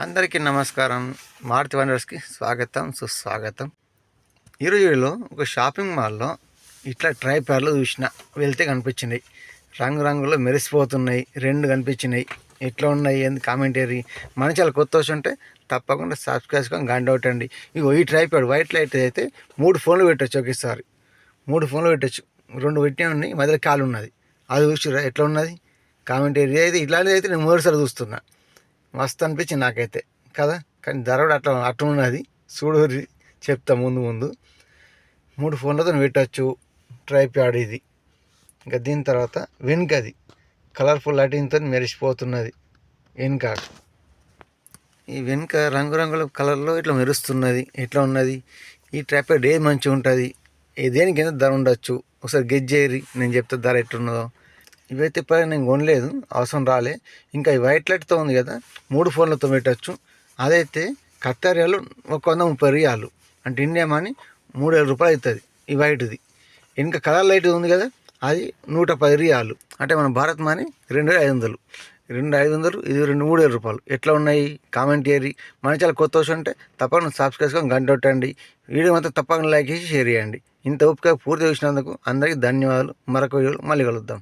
అందరికీ నమస్కారం. మారుతి వండర్స్కి స్వాగతం సుస్వాగతం. ఈరోజులో ఒక షాపింగ్ మాల్లో ఇట్లా ట్రై ప్యాడ్లు చూసిన వెళ్తే కనిపించినాయి. రంగు రంగులో మెరిసిపోతున్నాయి రెండు కనిపించినాయి. ఎట్లా ఉన్నాయి ఏంది కామెంటరీ? మన చాలా కొత్త వచ్చి ఉంటే తప్పకుండా సబ్స్క్రైబ్ చేసుకొని గంట కొట్టండి. ఇగో ఈ ట్రై ప్యాడ్ వైట్ లైట్ అయితే మూడు ఫోన్లు పెట్టచ్చు ఒకేసారి. మూడు ఫోన్లు పెట్టచ్చు. రెండు పెట్టినా ఉన్నాయి మధ్యలో కాలు ఉన్నది. అది చూసిరా ఎట్లా ఉన్నది? కామెంటరీ అయితే ఇట్లాంటిది అయితే నేను మూడుసారి చూస్తున్నా. మస్తు అనిపించింది నాకైతే. కదా? కానీ ధర కూడా అట్లా అట్లున్నది. చూడు చెప్తా ముందు ముందు. మూడు ఫోన్లతో పెట్టచ్చు. ట్రైప్యాడ్ ఇది. ఇంకా దీని తర్వాత వెనుక అది. కలర్ఫుల్ లైటింగ్తో మెరిసిపోతున్నది. వెనుక ఈ వెనుక రంగురంగుల కలర్లో ఇట్లా మెరుస్తున్నది. ఎట్లా ఉన్నది? ఈ ట్రైప్యాడ్ ఏది మంచిగా ఉంటుంది దేనికి ఎంత ధర ఉండొచ్చు. ఒకసారి గెజ్ చేయరి నేను చెప్తే ధర ఎట్లున్నదో. ఇవైతే ఇప్పుడు నేను కొనలేదు అవసరం రాలే. ఇంకా ఈ వైట్ లైట్తో ఉంది కదా మూడు ఫోన్లతో పెట్టచ్చు. అదైతే కత్తరియాలు ఒక వంద ముప్పై రియాలు. అంటే ఇండియా మనీ మూడు వేల రూపాయలు అవుతుంది ఈ వైట్ది. ఇంకా కలర్ లైట్ ఉంది కదా అది నూట పది రియాలు. అంటే మన భారత్ మనీ రెండు వేల ఐదు వందలు. రెండు ఐదు వందలు ఇది రెండు మూడు వేల రూపాయలు. ఎట్లా ఉన్నాయి? కామెంట్ చేయరి మన చాలా కొత్త వచ్చి ఉంటే తప్పకుండా సబ్స్క్రైబ్ చేసుకొని గంట కొట్టండి. వీడియో మాత్రం తప్పకుండా లైక్ చేసి షేర్ చేయండి. ఇంత ఓపిక పూర్తి చూసినందుకు అందరికీ ధన్యవాదాలు. మరొక వీడియోలో మళ్ళీ కలుద్దాం.